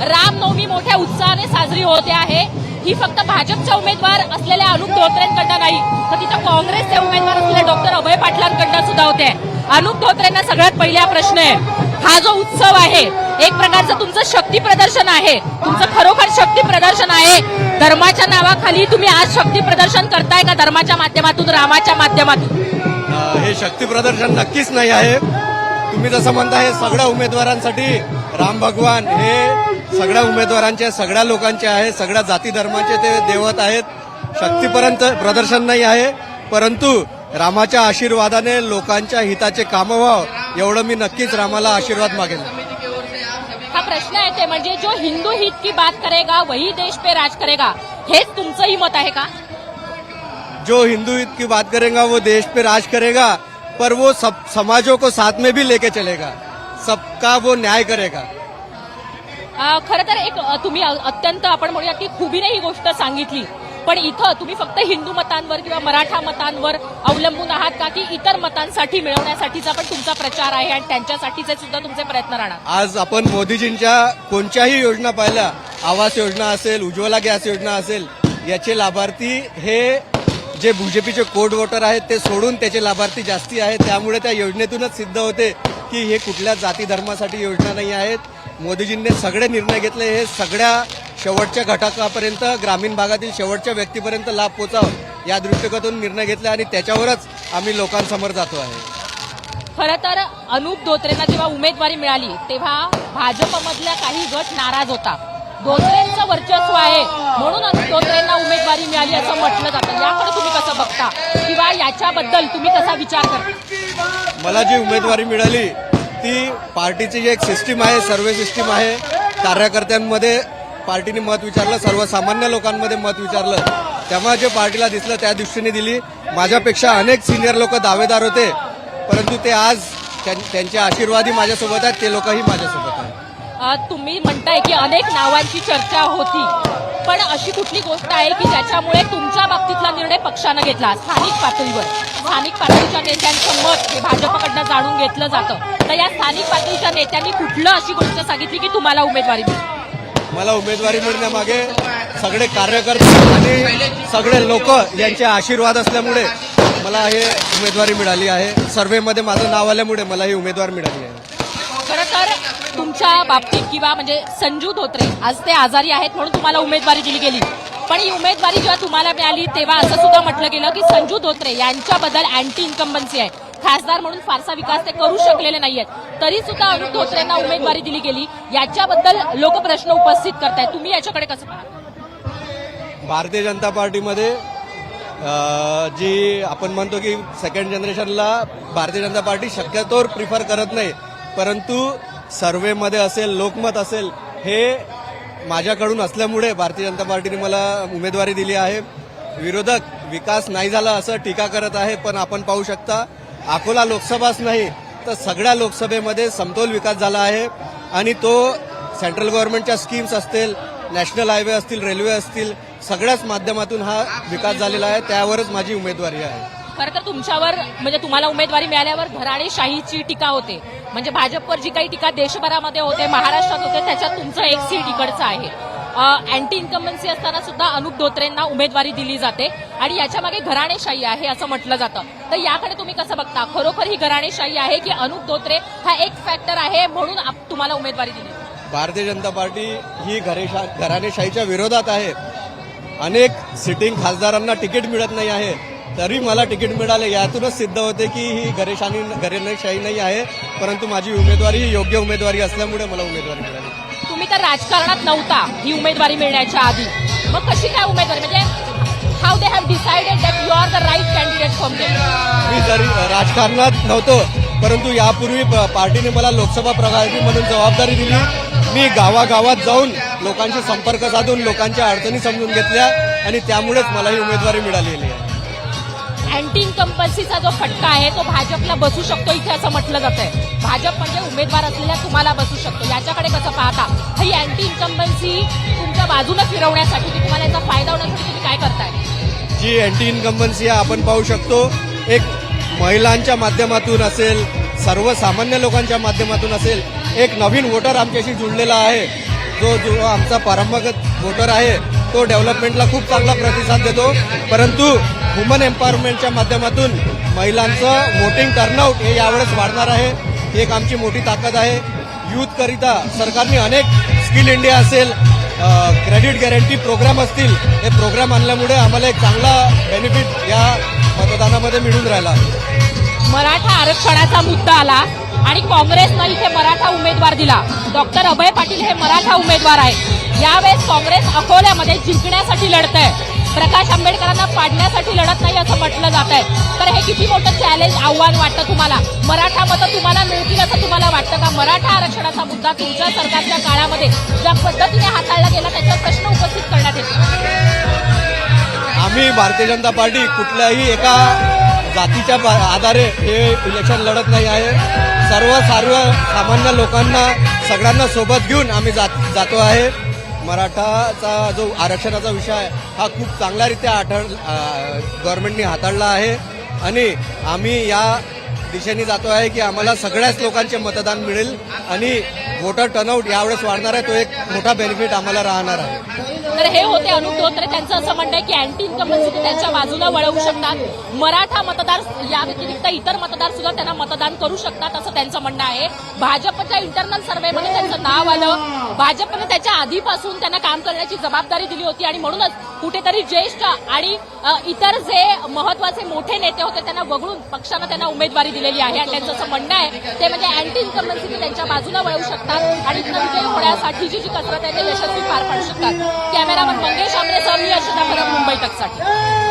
रामनवमी मोठ्या उत्साहाने साजरी होते आहे. ही फक्त भाजपच्या उमेदवार असलेल्या अनुप धोत्रेंकडनं नाही तर तिथं काँग्रेसचे उमेदवार असलेले डॉक्टर अभय पाटलांकडनं सुद्धा होते अनुप धोत्रेंना सगळ्यात पहिला प्रश्न आहे हा जो उत्सव आहे एक प्रकारचं तुमचं शक्ती प्रदर्शन आहे. तुमचं खरोखर शक्ती प्रदर्शन आहे. धर्माच्या नावाखाली तुम्ही आज शक्ती प्रदर्शन करताय का धर्माच्या माध्यमातून रामाच्या माध्यमातून? हे शक्ती प्रदर्शन नक्कीच नाही आहे. तुम्ही जसं म्हणता हे सगळ्या उमेदवारांसाठी राम भगवान हे सगळ्या उमेदवारांचे सगळ्या लोकांचे आहे सगळ्या जाती धर्माचे ते देवत आहेत. शक्तीपर्यंत प्रदर्शन नाही आहे परंतु रामाच्या आशीर्वादाने लोकांच्या हिताचे कामं व्हावं एवढं मी नक्कीच रामाला आशीर्वाद मागेन. हा प्रश्न आहे ते म्हणजे जो हिंदू हित की बात करेगा वही देश पे राज करेगा हेच तुमचंही मत आहे का? जो हिंदू हित की बात करेगा वो देश पे राज करेगा पर वो सब समाजों को साथ में भी लेके चलेगा। सबका वो न्याय करेगा। खरं तर एक तुम्ही अत्यंत आपण म्हणूया की खुबीने ही गोष्ट सांगितली. पण इथं तुम्ही फक्त हिंदू मतांवर किंवा मराठा मतांवर अवलंबून आहात का की इतर मतांसाठी मिळवण्यासाठीचा पण तुमचा प्रचार आहे आणि त्यांच्यासाठीचे सुद्धा तुमचे प्रयत्न राहणार? आज आपण मोदीजींच्या कोणत्याही योजना पाहिल्या आवास योजना असेल उज्ज्वला गॅस योजना असेल याचे लाभार्थी हे जे बीजेपीचे कोड वोटर आहेत ते सोडून त्याचे लाभार्थी जास्ती आहेत. त्यामुळे त्या योजनेतूनच सिद्ध होते. की हे कुठल्या जाती धर्मासाठी योजना नाही आहेत. मोदीजींनी सगळे निर्णय घेतले हे सगळ्या शेवटच्या घटकापर्यंत ग्रामीण भागातील शेवटच्या व्यक्तीपर्यंत लाभ पोचावं या दृष्टिकोनातून निर्णय घेतला आणि त्याच्यावरच आम्ही लोकांसमोर जातो आहे. खरं तर अनुप धोत्रेंना जेव्हा उमेदवारी मिळाली तेव्हा भाजपमधल्या काही गट नाराज होता. धोत्रेंचं वर्चस्व आहे. म्हणून धोत्रेंना उमेदवारी मिळाली असं म्हटलं जातं. याकडे तुम्ही कसं बघता? किंवा याच्याबद्दल तुम्ही कसा विचार करता? मला जी उमेदवारी मिळाली ती पार्टीची जी एक सिस्टीम आहे सर्वे सिस्टीम आहे कार्यकर्त्यांमध्ये पार्टीने मत विचारलं सर्वसामान्य लोकांमध्ये मत विचारलं. तेव्हा जे पार्टीला दिसलं त्या दृष्टीने दिली. माझ्यापेक्षा अनेक सिनियर लोक दावेदार होते. परंतु ते आज त्यां- त्यांचे आशीर्वादी माझ्यासोबत आहेत ते लोकही माझ्यासोबत तुम्ही म्हणताय की अनेक नावांची चर्चा होती. पण अशी कुठली गोष्ट आहे की ज्याच्यामुळे तुमच्या बाबतीतला निर्णय पक्षानं घेतला? स्थानिक पातळीवर. स्थानिक पातळीच्या नेत्यांचं मत हे भाजपकडनं जाणून घेतलं जातं. तर या स्थानिक पातळीच्या नेत्यांनी कुठलं अशी गोष्ट सांगितली की तुम्हाला उमेदवारी मिळेल? मला उमेदवारी मिळण्यामागे सगळे कार्यकर्ते आणि सगळे लोक यांचे आशीर्वाद असल्यामुळे मला हे उमेदवारी मिळाली आहे. सर्वेमध्ये माझं नाव आल्यामुळे मला ही उमेदवार मिळाली आहे. खरं तर तुमच्या बाबतीत किंवा म्हणजे संजू धोत्रे आज ते आजारी आहेत म्हणून तुम्हाला उमेदवारी दिली गेली. पण ही उमेदवारी जेव्हा तुम्हाला मिळाली तेव्हा असं सुद्धा म्हटलं गेलं की संजू धोत्रे यांच्याबद्दल अँटी इन्कम्बन्सी आहे. खासदार म्हणून फारसा विकास ते करू शकलेले नाहीयेत. तरी सुद्धा अरुण धोत्रेंना उमेदवारी दिली गेली. याच्याबद्दल लोक प्रश्न उपस्थित करतायत. तुम्ही याच्याकडे कसं पाहता? भारतीय जनता पार्टीमध्ये जी आपण म्हणतो की सेकंड जनरेशनला भारतीय जनता पार्टी शक्यतोवर प्रिफर करत नाही. परंतु सर्वेमध्ये असेल लोकमत असेल हे माझ्याकडून असल्यामुळे भारतीय जनता पार्टीने मला उमेदवारी दिली आहे. विरोधक विकास नाही झाला असं टीका करत आहे पण आपण पाहू शकता अकोला लोकसभाच नाही तर सगळ्या लोकसभेमध्ये समतोल विकास झाला आहे. आणि तो सेंट्रल गव्हर्नमेंटच्या स्कीम्स असतील नॅशनल हायवे असतील रेल्वे असतील सगळ्याच माध्यमातून हा विकास झालेला आहे त्यावरच माझी उमेदवारी आहे. खरं तर तुमच्यावर म्हणजे तुम्हाला उमेदवारी मिळाल्यावर घराणेशाहीची टीका होते. म्हणजे भाजपवर जी काही टीका देशभरामध्ये होते महाराष्ट्रात होते त्याच्यात तुमचं एक सीट इकडचं आहे. अँटी इन्कम्बन्सी असताना सुद्धा अनुप धोत्रेंना उमेदवारी दिली जाते आणि याच्यामागे घराणेशाही आहे असं म्हटलं जातं. तर याकडे तुम्ही कसं बघता? खरोखर ही घराणेशाही आहे की अनुप धोत्रे हा एक फॅक्टर आहे म्हणून आप- तुम्हाला उमेदवारी दिली? भारतीय जनता पार्टी ही घरेशा घराणेशाहीच्या विरोधात आहे. अनेक सिटिंग खासदारांना तिकीट मिळत नाही आहे. तरी मला तिकीट मिळाले यातूनच सिद्ध होते की ही घरेशाही घरेशाही नाही आहे. परंतु माझी उमेदवारी ही योग्य उमेदवारी असल्यामुळे मला उमेदवारी मिळाली. तुम्ही तर राजकारणात नव्हता ही उमेदवारी मिळण्याच्या आधी. मग कशी काय उमेदवारी? म्हणजे how they have decided that you are the right candidate for मी जरी राजकारणात नव्हतो परंतु यापूर्वी प- पार्टीने मला लोकसभा प्रभारी म्हणून जबाबदारी दिली. मी गावागावात जाऊन लोकांशी संपर्क साधून लोकांच्या अडचणी समजून घेतल्या आणि त्यामुळेच मला ही उमेदवारी मिळालेली आहे. अँटी इन्कम्पन्सीचा जो फटका आहे तो भाजपला बसू शकतो इथे असं म्हटलं जात आहे भाजप म्हणजे उमेदवार असलेल्या तुम्हाला बसू शकतो. याच्याकडे कसं पाहता? ही अँटी इन्कम्पन्सी तुमच्या बाजूला फिरवण्यासाठी की तुम्हाला याचा फायदा होण्यासाठी तुम्ही काय करताय? जी अँटी इन्कम्बन्सी आपण पाहू शकतो. एक महिलांच्या माध्यमातून असेल सर्वसामान्य लोकांच्या माध्यमातून असेल एक नवीन वोटर आमच्याशी जुळलेला आहे. जो जो आमचा परंपरागत वोटर आहे तो डेव्हलपमेंटला खूप चांगला प्रतिसाद देतो. परंतु वुमन एम्पॉवरमेंटच्या माध्यमातून महिलांचं वोटिंग टर्नआउट हे यावेळेस वाढणार आहे. ही एक आमची मोठी ताकद आहे. यूथकरिता सरकारने अनेक स्किल इंडिया असेल क्रेडिट गॅरंटी प्रोग्राम असतील हे प्रोग्राम आणल्यामुळे आम्हाला एक चांगला बेनिफिट या मतदानामध्ये मिळून राहिला. मराठा आरक्षणाचा मुद्दा आला आणि काँग्रेसनं इथे मराठा उमेदवार दिला. डॉक्टर अभय पाटील हे मराठा उमेदवार आहेत. यावेळेस काँग्रेस अकोल्यामध्ये जिंकण्यासाठी लढत आहे प्रकाश आंबेडकरांना पाडण्यासाठी लढत नाही असं म्हटलं जात आहे तर हे किती मोठं चॅलेंज आव्हान वाटतं तुम्हाला? मराठा मतं तुम्हाला मिळतील असं तुम्हाला वाटतं का? मराठा आरक्षणाचा मुद्दा तुमच्या सरकारच्या काळामध्ये ज्या पद्धतीने हाताळला गेला त्याच्यावर प्रश्न उपस्थित करण्यात येतो आम्ही भारतीय जनता पार्टी कुठल्याही एका जातीच्या आधारे हे इलेक्शन लढत नाही आहे. सर्व सर्व सामान्य लोकांना सगळ्यांना सोबत घेऊन आम्ही जात जातो आहे. मराठाचा जो आरक्षणाचा विषय आहे हा खूप चांगल्यारीत्या आढळ गव्हर्नमेंटने हाताळला आहे. आणि आम्ही या दिशेने जातो आहे की आम्हाला सगळ्याच लोकांचे मतदान मिळेल. आणि वोटर टर्नआउट यावेळेस वाढणार आहे तो एक मोठा बेनिफिट आम्हाला राहणार आहे. तर हे होते अनुप धोत्रे त्यांचं असं म्हणणं आहे की अँटी इन्कम्बन्सी म्हणजे त्यांच्या बाजूला वळवू शकतात. मराठा मतदार या व्यतिरिक्त इतर मतदार सुद्धा त्यांना मतदान करू शकतात असं त्यांचं म्हणणं आहे. भाजपच्या इंटरनल सर्व्हेमध्ये त्यांचं नाव आलं. भाजपने त्याच्या आधीपासून त्यांना काम करण्याची जबाबदारी दिली होती आणि म्हणूनच कुठेतरी ज्येष्ठ आणि इतर जे महत्त्वाचे मोठे नेते होते त्यांना वगळून पक्षानं त्यांना उमेदवारी दिलेली आहे. आणि त्यांचं असं म्हणणं आहे ते म्हणजे अँटी इन्कम्बन्सी त्यांच्या बाजूला वळवू शकतात आणि विजय म्हणजे विजयी होण्यासाठीची जी कसरत आहे ते यशस्वी पार पाडू शकतात. कॅमेरामन मंगेश आमरे सर मी अक्षता परब मुंबई तकसाठी.